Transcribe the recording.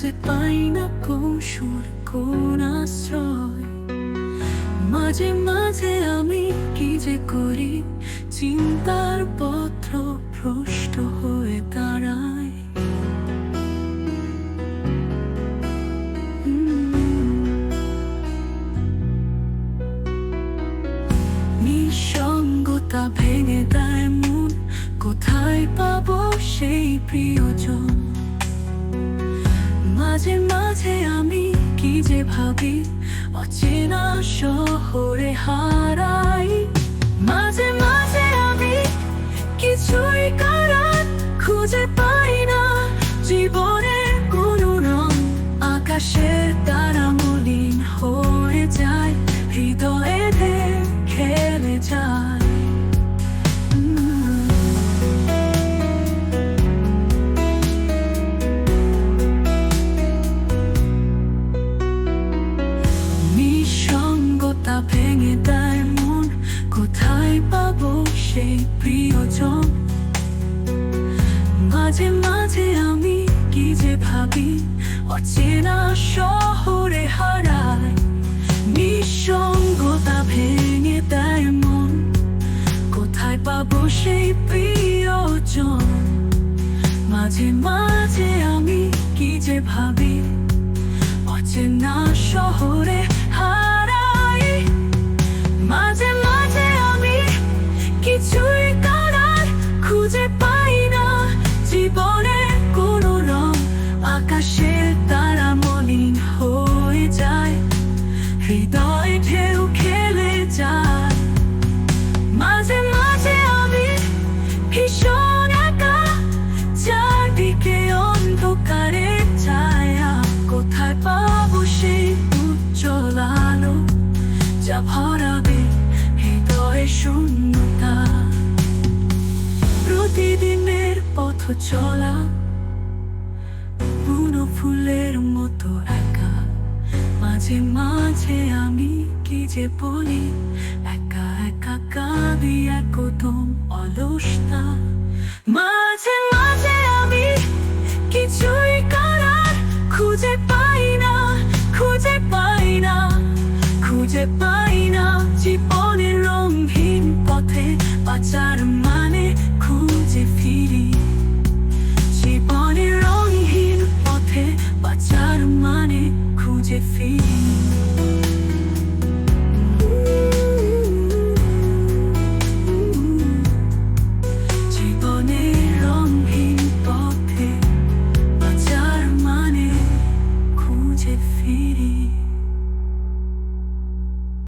খুঁজে পাই না কোন সুর কোন আশ্রয়? মাঝে মাঝে আমি কি যে করি? চিন্তার পত্র ভ্রষ্ট হয়ে দাঁড়ায়। নিঃসঙ্গতা ভেঙে দেয় মন। কোথায় পাবো সেই প্রিয়জন? মাঝে মাঝে আমি কি যে ভাবি? অচেনা শহরে হারাই সেই প্রিয়জন। মাঝে মাঝে আমি কি যে ভাবি, অচেনা শহরে হারায়। নিঃসঙ্গতা ভেঙে দেয় মন। কোথায় পাবো সেই প্রিয়জন? মাঝে মাঝে আমি কি যে ভাবি, অচেনা শহরে হৃদয় ছায়া। কোথায় পাবো সেই উজ্জ্বল যা ভরাবে হৃদয়ে শূন্যতা? প্রতিদিনের পথ চলা মাঝে মাঝে আমি কি যে বলি? একা একা কাঁদি একদম অলসতা। মাঝে মাঝে আমি কিছুই করার খুঁজে পাই না, খুঁজে পাই না, খুঁজে পাই না। জীবনের রঙহীন পথে বাঁচার মানে defeat.